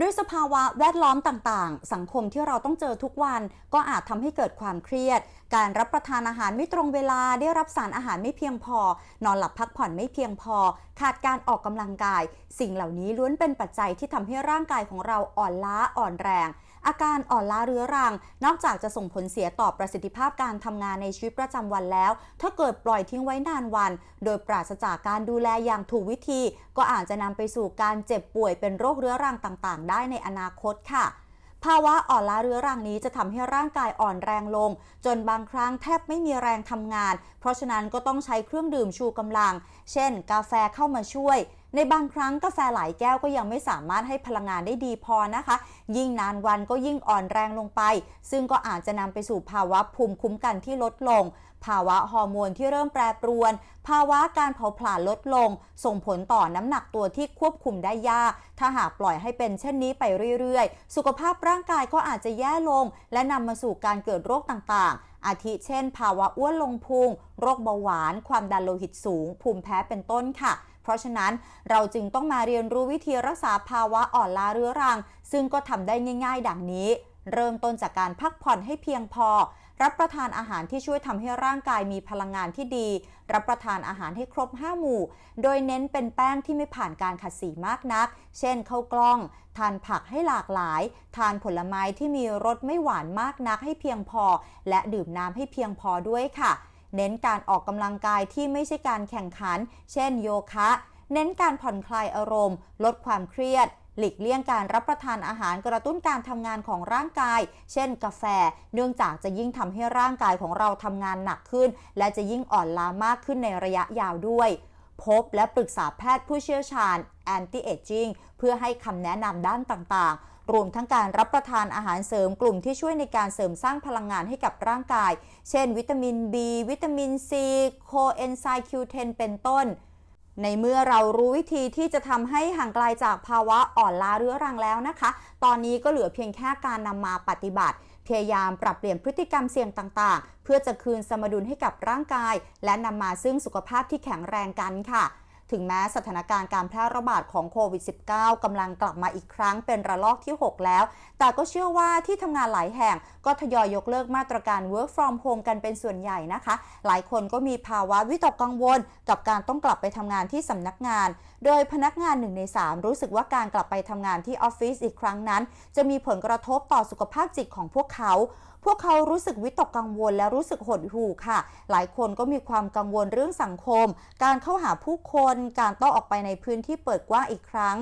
ด้วยสภาวะแวดล้อมต่างๆ สังคมที่เราต้องเจอทุกวัน ก็อาจทำให้เกิดความเครียด การรับประทานอาหารไม่ตรงเวลา ได้รับสารอาหารไม่เพียงพอ นอนหลับพักผ่อนไม่เพียงพอ ขาดการออกกำลังกาย สิ่งเหล่านี้ล้วนเป็นปัจจัยที่ทำให้ร่างกายของเราอ่อนล้าอ่อนแรง อาการอ่อนล้าเรื้อรัง นอกจากจะส่งผลเสียต่อประสิทธิภาพการทำงานในชีวิตประจำวันแล้ว ถ้าเกิดปล่อยทิ้งไว้นานวัน โดยปราศจากการดูแลอย่างถูกวิธี ก็อาจจะนำไปสู่การเจ็บป่วยเป็นโรคเรื้อรังต่างได้ในอนาคตค่ะ ภาวะอ่อนล้าเรื้อรังนี้จะทำให้ร่างกายอ่อนแรงลง จนบางครั้งแทบไม่มีแรงทำงาน เพราะฉะนั้นก็ต้องใช้เครื่องดื่มชูกำลัง เช่น กาแฟเข้ามาช่วย ในบางครั้งกาแฟหลายแก้วก็ยังไม่สามารถให้พลังงานได้ดีพอนะคะ ยิ่งนานวันก็ยิ่งอ่อนแรงลงไป ซึ่งก็อาจจะนำไปสู่ภาวะภูมิคุ้มกันที่ลดลง ภาวะฮอร์โมนที่เริ่มแปรปรวน ภาวะการเผาผลาญลดลง ส่งผลต่อน้ำหนักตัวที่ควบคุมได้ยาก ถ้าหากปล่อยให้เป็นเช่นนี้ไปเรื่อยๆ สุขภาพร่างกายก็อาจจะแย่ลง และนำมาสู่การเกิดโรคต่างๆอาทิเช่น ภาวะอ้วนลงพุง โรคเบาหวาน ความดันโลหิตสูง ภูมิแพ้เป็นต้นค่ะ เพราะฉะนั้นเราจึงต้องมาเรียนรู้วิธีรักษาภาวะอ่อนล้าเรื้อรัง ซึ่งก็ทำได้ง่าย ๆ ดังนี้ เริ่มต้นจากการพักผ่อนให้เพียงพอ รับประทานอาหารที่ช่วยทำให้ร่างกายมีพลังงานที่ดี รับประทานอาหารให้ครบ 5 หมู่ โดยเน้นเป็นแป้งที่ไม่ผ่านการขัดสีมากนัก เช่นข้าวกล้อง ทานผักให้หลากหลาย ทานผลไม้ที่มีรสไม่หวานมากนักให้เพียงพอ และดื่มน้ำให้เพียงพอด้วยค่ะ เน้นการออกกำลังกายที่ไม่ใช่การแข่งขัน เช่นโยคะ เน้นการผ่อนคลายอารมณ์ ลดความเครียด หลีกเลี่ยงการรับประทานอาหารกระตุ้นการทำงานของร่างกาย เช่นกาแฟ เนื่องจากจะยิ่งทำให้ร่างกายของเราทำงานหนักขึ้น และจะยิ่งอ่อนล้ามากขึ้นในระยะยาวด้วย พบและปรึกษาแพทย์ผู้เชี่ยวชาญ anti aging เพื่อให้คำแนะนำด้านต่างๆ รวมทั้งการรับประทานอาหารเสริมกลุ่มที่ช่วยในการเสริมสร้างพลังงานให้กับร่างกาย เช่น วิตามิน B วิตามิน C โคเอนไซม์ Q10 เป็นต้น ในเมื่อเรารู้วิธีที่จะทำให้ห่างไกลาจากภาวะอ่อนล้าเรื้อรังแล้วนะคะ ตอนนี้ก็เหลือเพียงแค่การนำมาปฏิบัติพยายามปรับเปลี่ยนพฤติกรรมเสี่ยงต่าง ๆ เพื่อจะคืนสมดุลให้กับร่างกาย และนำมาซึ่งสุขภาพที่แข็งแรงกันค่ะ ถึงแม้สถานการณ์การแพร่ระบาดของโควิด -19 กำลังกลับมาอีกครั้งเป็นระลอกที่ 6 แล้ว แต่ก็เชื่อว่าที่ทำงานหลายแห่งก็ทยอยยกเลิกมาตรการ work from home กันเป็นส่วนใหญ่นะคะ หลายคนก็มีภาวะวิตกกังวล กับการต้องกลับไปทำงานที่สำนักงาน โดยพนักงาน1ใน 3 รู้สึกว่าการกลับไปทำงานที่ออฟฟิศอีกครั้งนั้น จะมีผลกระทบต่อสุขภาพจิตของพวกเขา พวกเขารู้สึกวิตกกังวลและรู้สึกหดหู่ค่ะ หลายคนก็มีความกังวลเรื่องสังคม การเข้าหาผู้คน การต้องออกไปในพื้นที่เปิดกว้างอีกครั้ง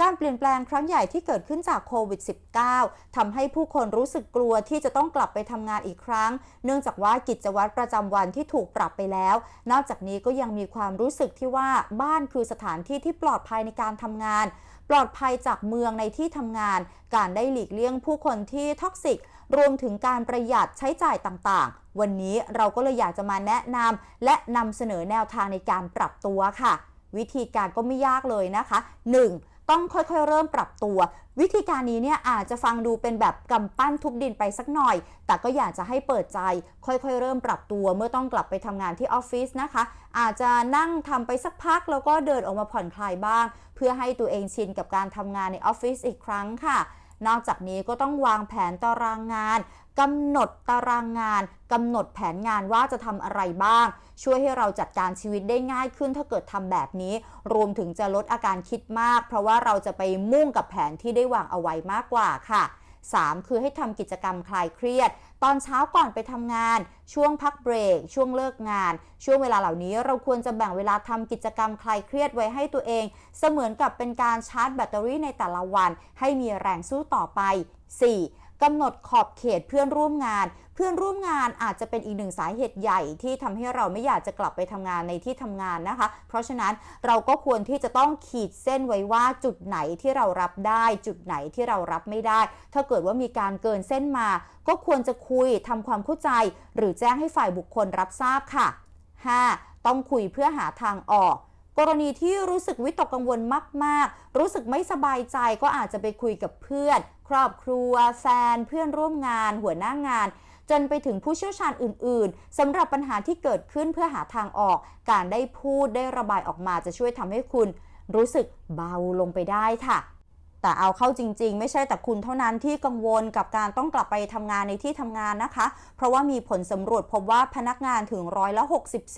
การเปลี่ยนแปลงครั้งใหญ่ที่เกิดขึ้นจากโควิด -19 ทำให้ผู้คนรู้สึกกลัวที่จะต้องกลับไปทำงานอีกครั้ง เนื่องจากว่ากิจวัตรประจำวันที่ถูกปรับไปแล้ว นอกจากนี้ก็ยังมีความรู้สึกที่ว่าบ้านคือสถานที่ที่ปลอดภัยในการทำงาน ปลอดภัยจากเมืองในที่ทำงาน การได้หลีกเลี่ยงผู้คนที่ท็อกซิก รวมถึงการประหยัดใช้จ่ายต่างๆ วันนี้เราก็เลยอยากจะมาแนะนำและนำเสนอแนวทางในการปรับตัวค่ะ วิธีการก็ไม่ยากเลยนะคะ 1. ต้องค่อยๆ เริ่มปรับตัว วิธีการนี้เนี่ยอาจจะฟังดูเป็นแบบกำปั้นทุบดินไปสักหน่อย แต่ก็อยากจะให้เปิดใจ ค่อยๆ เริ่มปรับตัว เมื่อต้องกลับไปทำงานที่ออฟฟิศนะคะ อาจจะนั่งทำไปสักพักแล้วก็เดินออกมาผ่อนคลายบ้าง เพื่อให้ตัวเองชินกับการทำงานในออฟฟิศอีกครั้งค่ะ นอกจากนี้ก็ต้องวางแผนตารางงานกำหนดตารางงานกำหนดแผนงานว่าจะทำอะไรบ้าง ช่วยให้เราจัดการชีวิตได้ง่ายขึ้นถ้าเกิดทำแบบนี้ รวมถึงจะลดอาการคิดมาก เพราะว่าเราจะไปมุ่งกับแผนที่ได้วางเอาไว้มากกว่าค่ะ 3. คือให้ทำกิจกรรมคลายเครียด ตอนเช้าก่อนไปทำงาน ช่วงพักเบรก ช่วงเลิกงาน ช่วงเวลาเหล่านี้เราควรจะแบ่งเวลาทำกิจกรรมคลายเครียดไว้ให้ตัวเอง เสมือนกับเป็นการชาร์จแบตเตอรี่ในแต่ละวัน ให้มีแรงสู้ต่อไป 4. กำหนดขอบเขตเพื่อนร่วมงาน เพื่อนร่วมงานอาจจะเป็นอีกหนึ่งสาเหตุใหญ่ที่ทำให้เราไม่อยากจะกลับไปทำงานในที่ทำงานนะคะ เพราะฉะนั้นเราก็ควรที่จะต้องขีดเส้นไว้ว่าจุดไหนที่เรารับได้ จุดไหนที่เรารับไม่ได้ ถ้าเกิดว่ามีการเกินเส้นมา ก็ควรจะคุยทำความเข้าใจ หรือแจ้งให้ฝ่ายบุคคลรับทราบค่ะ 5. ต้องคุยเพื่อหาทางออก กรณีที่รู้สึกวิตกกังวลมาก ๆ รู้สึกไม่สบายใจก็อาจจะไปคุยกับเพื่อน ครอบครัว แฟน เพื่อนร่วมงาน หัวหน้างาน จนไปถึงผู้เชี่ยวชาญอื่น ๆสำหรับปัญหาที่เกิดขึ้นเพื่อหาทางออก การได้พูดได้ระบายออกมาจะช่วยทำให้คุณ รู้สึกเบาลงไปได้ค่ะ แต่เอาเข้าจริง ๆ ไม่ใช่แต่คุณเท่านั้นที่กังวลกับการต้องกลับไปทำงานในที่ทำงานนะคะ เพราะว่ามีผลสำรวจพบว่าพนักงานถึงร้อยละ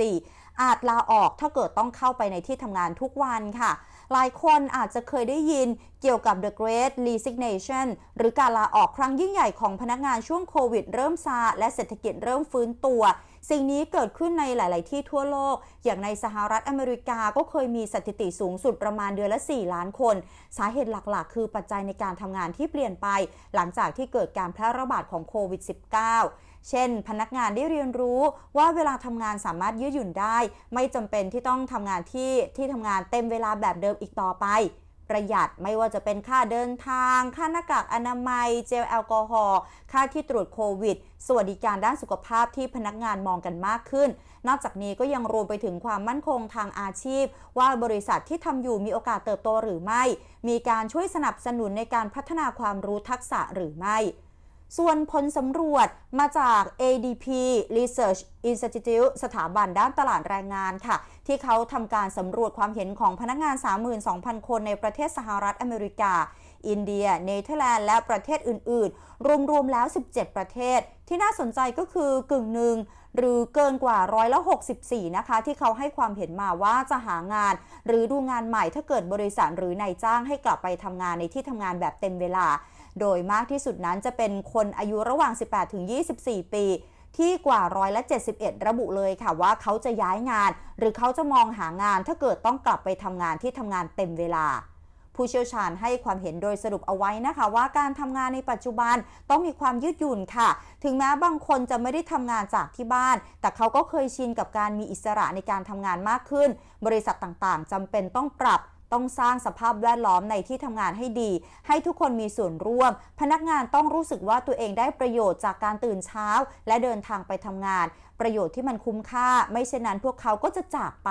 64 อาจลาออกถ้าเกิดต้องเข้าไปในที่ทำงานทุกวันค่ะ หลายคนอาจจะเคยได้ยินเกี่ยวกับ The Great Resignation หรือการลาออกครั้งยิ่งใหญ่ของพนักงานช่วงโควิดเริ่มซาและเศรษฐกิจเริ่มฟื้นตัว สิ่งนี้เกิดขึ้นในหลาย ๆ ที่ทั่วโลก อย่างในสหรัฐอเมริกาก็เคยมีสถิติสูงสุดประมาณเดือนละ 4 ล้านคน สาเหตุหลัก ๆ คือปัจจัยในการทำงานที่เปลี่ยนไป หลังจากที่เกิดการแพร่ระบาดของโควิด -19 เช่น พนักงานได้เรียนรู้ว่าเวลาทำงานสามารถยืดหยุ่นได้ ไม่จำเป็นที่ต้องทำงานที่ที่ทำงานเต็มเวลาแบบเดิมอีกต่อไป ประหยัดไม่ว่าจะเป็นค่าเดินทาง ค่าหน้ากากอนามัย เจลแอลกอฮอล์ค่าที่ตรวจโควิด สวัสดิการด้านสุขภาพที่พนักงานมองกันมากขึ้น นอกจากนี้ก็ยังรวมไปถึงความมั่นคงทางอาชีพ ว่าบริษัทที่ทำอยู่มีโอกาสเติบโตหรือไม่ มีการช่วยสนับสนุนในการพัฒนาความรู้ทักษะหรือไม่ ส่วนผลสำรวจมาจาก ADP Research Institute สถาบันด้านตลาดแรงงานค่ะ ที่เขาทำการสำรวจความเห็นของพนักงาน 32,000 คนในประเทศสหรัฐอเมริกา อินเดีย เนเธอร์แลนด์ และประเทศอื่น ๆ รวม ๆ แล้ว 17 ประเทศ ที่น่าสนใจก็คือกึ่งหนึ่งหรือเกินกว่าร้อยละ64 นะคะ ที่เขาให้ความเห็นมาว่าจะหางาน หรือดูงานใหม่ถ้าเกิดบริษัทหรือนายจ้างให้กลับไปทำงานในที่ทำงานแบบเต็มเวลา โดยมากที่สุดนั้นจะเป็นคนอายุระหว่าง 18 ถึง 24 ปีที่กว่าร้อยละ71 ระบุเลยค่ะว่าเขาจะย้ายงาน หรือเขาจะมองหางานถ้าเกิดต้องกลับไปทำงานที่ทำงานเต็มเวลา ผู้เชี่ยวชาญให้ความเห็นโดยสรุปเอาไว้นะคะ ว่าการทำงานในปัจจุบันต้องมีความยืดหยุ่นค่ะ ถึงแม้บางคนจะไม่ได้ทำงานจากที่บ้าน แต่เขาก็เคยชินกับการมีอิสระในการทำงานมากขึ้น บริษัทต่างๆจำเป็นต้องปรับต้องสร้างสภาพแวดล้อมในที่ทำงานให้ดี ให้ทุกคนมีส่วนร่วม พนักงานต้องรู้สึกว่าตัวเองได้ประโยชน์จากการตื่นเช้า และเดินทางไปทำงาน ประโยชน์ที่มันคุ้มค่า ไม่เช่นนั้นพวกเขาก็จะจากไป